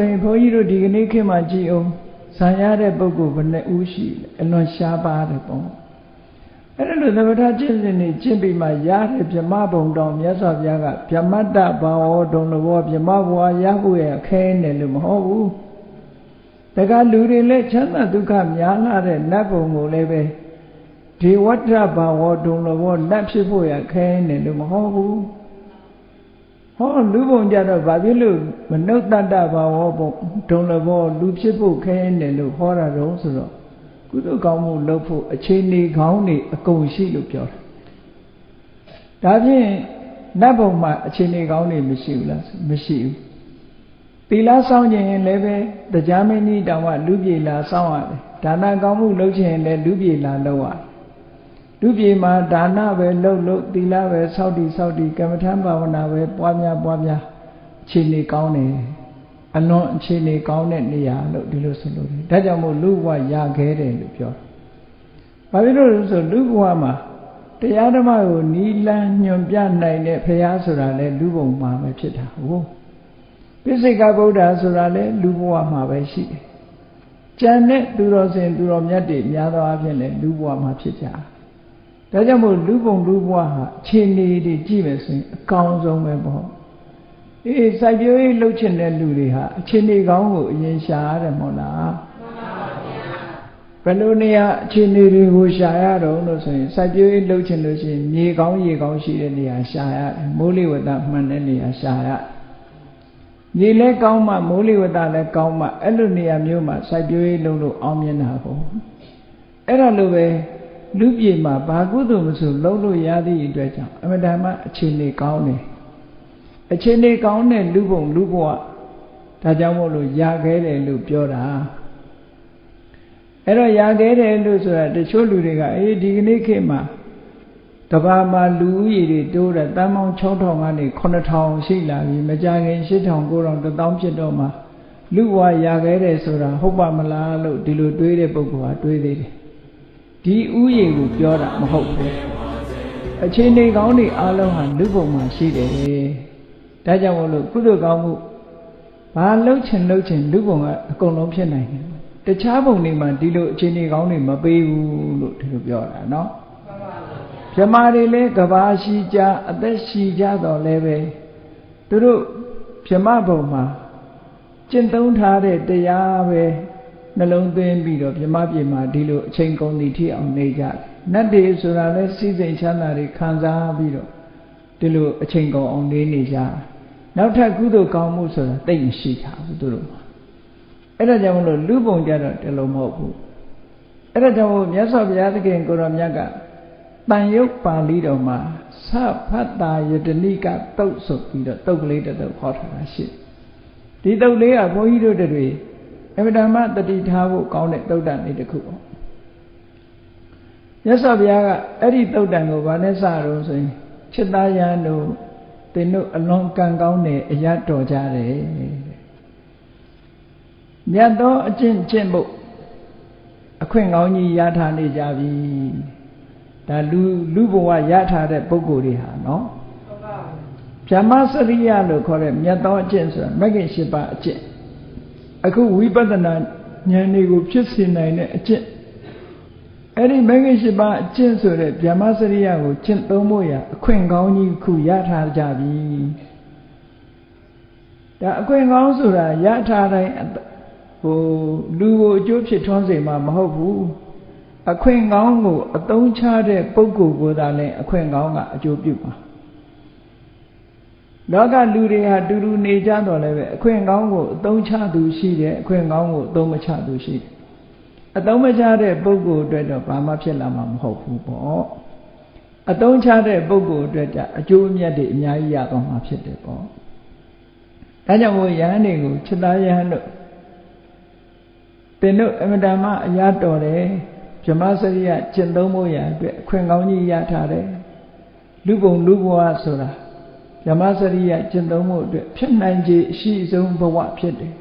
ဆိုရင်ဘုန်းကြီးတို့ဒီကနေ့ခေတ်မှာကြည်အောင်ဇံရတဲ့ပုဂ္ဂိုလ်ဘယ်နှဦးရှိလဲအလွန်ရှားပါတယ်ပေါ့အဲ့ဒါလို့သမထကျင့်စဉ်တွေကျင့်ပြီးမှရတဲ့ဗြဟ္မဘုံတော်မြတ်စွာဘုရားကဗြဟ္မတ္တဘာဝဒုံလဘောဗြဟ္မဘဝရဖို့ရခဲနေလို့မဟုတ်ဘူးတကလူတွေလည်းချမ်းသာဒုက္ခများလာတဲ့နတ်ဘုံကိုလည်းပဲဒီဝတ္တဘာဝဒုံလဘောနတ်ဖြစ်ဖို့ရခဲနေလို့မဟုတ်ဘူး ဟောလူဘုံကြတော့ဘာဖြစ်လို့မနုဿတ္တဘာဝဘုံဒုံလဘောလူဖြစ်ဖို့ခဲနေလို့ဟောတာတော့ဆိုတော့ကုသိုလ်ကောင်းမှုလုပ်ဖို့အခြေအနေကောင်းတွေအကုန်ရှိလို့ပြောတာဒါဖြင့်နတ်ဘုံမှာအခြေအနေကောင်းတွေမရှိဘူးလားမရှိဘူးသီလစောင့်ခြင်းလည်းပဲတရားမင်းကြီးတောင်မှလူပြေလာစောင့်ရတယ်ဒါနကောင်းမှုလုပ်ခြင်းလည်းလူပြေလာလုပ်ရတယ် လူပြေမှာဒါနပဲလုပ်လို့သီလပဲစောင့်တည်စောင့်တည်ကမ္မထံဘာဝနာပဲပွားများပွားများအခြေအနေကောင်းတယ်အလွန်အခြေအနေကောင်းတဲ့နေရာလို့ဒီလိုဆိုလို့တယ်ဒါကြောင့်မို့လူဘဝရခဲ့တယ်လို့ပြောတယ်ဘာဖြစ်လို့လဲဆိုလူဘဝမှာတရားဓမ္မကိုနီးလန်းညွန်ပြနိုင်တဲ့ဖရာဆိုတာလဲလူဘုံမှာပဲဖြစ်တာဟုတ်ပိစိကဗုဒ္ဓဆိုတာလဲလူဘဝမှာပဲရှိတယ်ကျန်တဲ့သူတော်စင်သူတော်မြတ်တွေများသောအားဖြင့်လဲလူဘဝမှာဖြစ်ကြ ဒါကြောင့်မို့လူဘုံလူဘဝဟာအခြေအနေတွေကြည့်မယ်ဆိုရင်အကောင်းဆုံးပဲပေါ့အေးစိုက်ပျိုးရေးလှုပ်ချင်တဲ့လူတွေဟာအခြေအနေကောင်းကိုအရင်ရှာရတယ်မဟုတ်လားဘယ်လိုနေရာအခြေအနေတွေကိုရှာရတော့လို့ဆိုရင်စိုက်ပျိုးရေးလှုပ်ချင်လို့ရှိရင်မြေကောင်းရေကောင်းရှိတဲ့နေရာရှာရတယ်မိုးလေဝသမှန်တဲ့နေရာရှာရမြေလဲကောင်းမှမိုးလေဝသလည်းကောင်းမှအဲ့လိုနေရာမျိုးမှာစိုက်ပျိုးရေးလုပ်လို့အောင်မြင်တာပေါ့အဲ့ဒါလိုပဲ လူပြည်မှာဘာကုသိုလ်မဆိုလုပ်လို့ရသည့်အတွက်ကြောင့်အမှန်တမ်းအခြေအနေကောင်းတယ်အခြေအနေကောင်းတဲ့လူဘုံလူဘဝဒါကြောင့်မို့လို့ရခဲ့တယ်လို့ပြောတာအဲ့တော့ရခဲ့တယ်လို့ဆိုတာတချို့လူတွေကအေးဒီကနေ့ခေတ်မှာတဘာမှာလူဦးရေတွေတိုးတယ်တန်းပေါင်း6000ကနေ9000ရှိလာပြီမကြခင်8000 9000 1000ဖြစ်တော့မှလူဘဝရခဲ့တယ်ဆိုတာဟုတ်ပါမလားလို့ဒီလိုတွေးတဲ့ပုဂ္ဂိုလ်ကတွေးသေးတယ် ဒီဥယျာဉ်ကိုပြောတာမဟုတ်ဘူးအခြေအနေကောင်းတွေအားလုံးဟာလူပုံမှာရှိတယ်ဒါကြောင့်မို့လို့ကုသိုလ်ကောင်းမှုဘာလှုပ်ချင်လှုပ်ချင်လူပုံကအကုန်လုံးဖြစ်နိုင်တယ်တခြားပုံတွေမှာဒီလိုအခြေအနေကောင်းတွေမပေးဘူးလို့ဒီလိုပြောတာနော်မြမာတွေလည်းကဘာရှိကြအသက်ရှိကြတော့လည်းပဲသူတို့မြမဘုံမှာကျင့်သုံးထားတဲ့တရားပဲ နှလုံးသွင်းပြီးတော့မြမပြေမှာဒီလိုအချိန်ကုန်သည့်ထိအောင်နေကြတယ်နတ်တွေဆိုတာလဲစီးစိမ်ချမ်းသာတွေခံစားပြီးတော့ဒီလိုအချိန်ကုန်အောင်နေနေကြနောက်ထပ်ကုသိုလ်ကောင်းမှုဆိုတာတိတ်မရှိကြဘူးသူတို့မှာအဲ့ဒါကြောင့်မလို့လူပုံကြတော့တလုံးမဟုတ်ဘူးအဲ့ဒါကြောင့်မြတ်စွာဘုရားသခင်ကိုရောမြတ်ကတန်ရုပ်ပါဠိတော်မှာသဖတ်တာယတနိကတုတ်ဆိုပြီးတော့တုတ်ကလေးတစ်တုတ်ဟောထားတာရှိဒီတုတ်လေးကဘုန်းကြီးတို့တွေ အမြဲတမ်းတတိထားဖို့ကောင်းတဲ့တုတ်တန်လေးတစ်ခုပေါ့မြတ်စွာဘုရားကအဲ့ဒီတုတ်တန်ကိုဗာနဲ့စတော့ဆိုရင်ချစ်သားရန်တို့သင်တို့အလွန်ကံကောင်းတဲ့အရတော်ကြတယ်မြတ်သောအကျင့်ကျင့်ဖို့အခွင့်ကောင်းကြီးရထားနေကြပြီဒါလူလူဘဝရထားတဲ့ပုဂ္ဂိုလ်တွေဟာနော်ဗျမစရိယလို့ခေါ်တဲ့မြတ်သောအကျင့်ဆိုတာမဂ္ဂင်၈ပါးအကျင့် အခုဝိပဿနာဉာဏ်တွေကိုဖြစ်စေနိုင်တဲ့အကျင့်အဲ့ဒီမဂ္ဂင်၈ပါးအကျင့်ဆိုတဲ့ဗျမစရိယကိုကျင့်သုံးဖို့ရအခွင့်ကောင်းကြီးခုရထားကြပြီဒါအခွင့်ကောင်းဆိုတာရထားတိုင်းဟိုလူကိုအကျိုးဖြစ်ထွန်းစေမှာမဟုတ်ဘူးအခွင့်ကောင်းကိုအသုံးချတဲ့ပုဂ္ဂိုလ်ကိုသာလည်းအခွင့်ကောင်းကအကျိုးပြုမှာ လောကလူတွေဟာတူတူနေကြတော့လည်းပဲအခွင့်ကောင်းကိုအသုံးချသူရှိတယ်အခွင့်ကောင်းကိုအသုံးမချသူရှိတယ်အသုံးမချတဲ့ပုဂ္ဂိုလ်အတွက်တော့ဘာမှဖြစ်လာမှာမဟုတ်ဘူးပေါ့အသုံးချတဲ့ပုဂ္ဂိုလ်အတွက်ကြအကျိုးအမြတ်တွေအများကြီးရသွားမှာဖြစ်တယ်ပေါ့ဒါကြောင့်မို့ယဟန်တွေကိုจิตာယဟန်တို့သင်တို့အမတမအရာတော်တယ်ဗြဟ္မစရိယကျင့်သုံးဖို့ရအတွက်အခွင့်ကောင်းကြီးရထားတယ်လူပုံလူဘဝဆိုတာ ဗြဟ္မစရိယကျင့်သုံးဖို့အတွက်ဖြစ်နိုင်ခြေအရှိဆုံးဘဝဖြစ်တယ်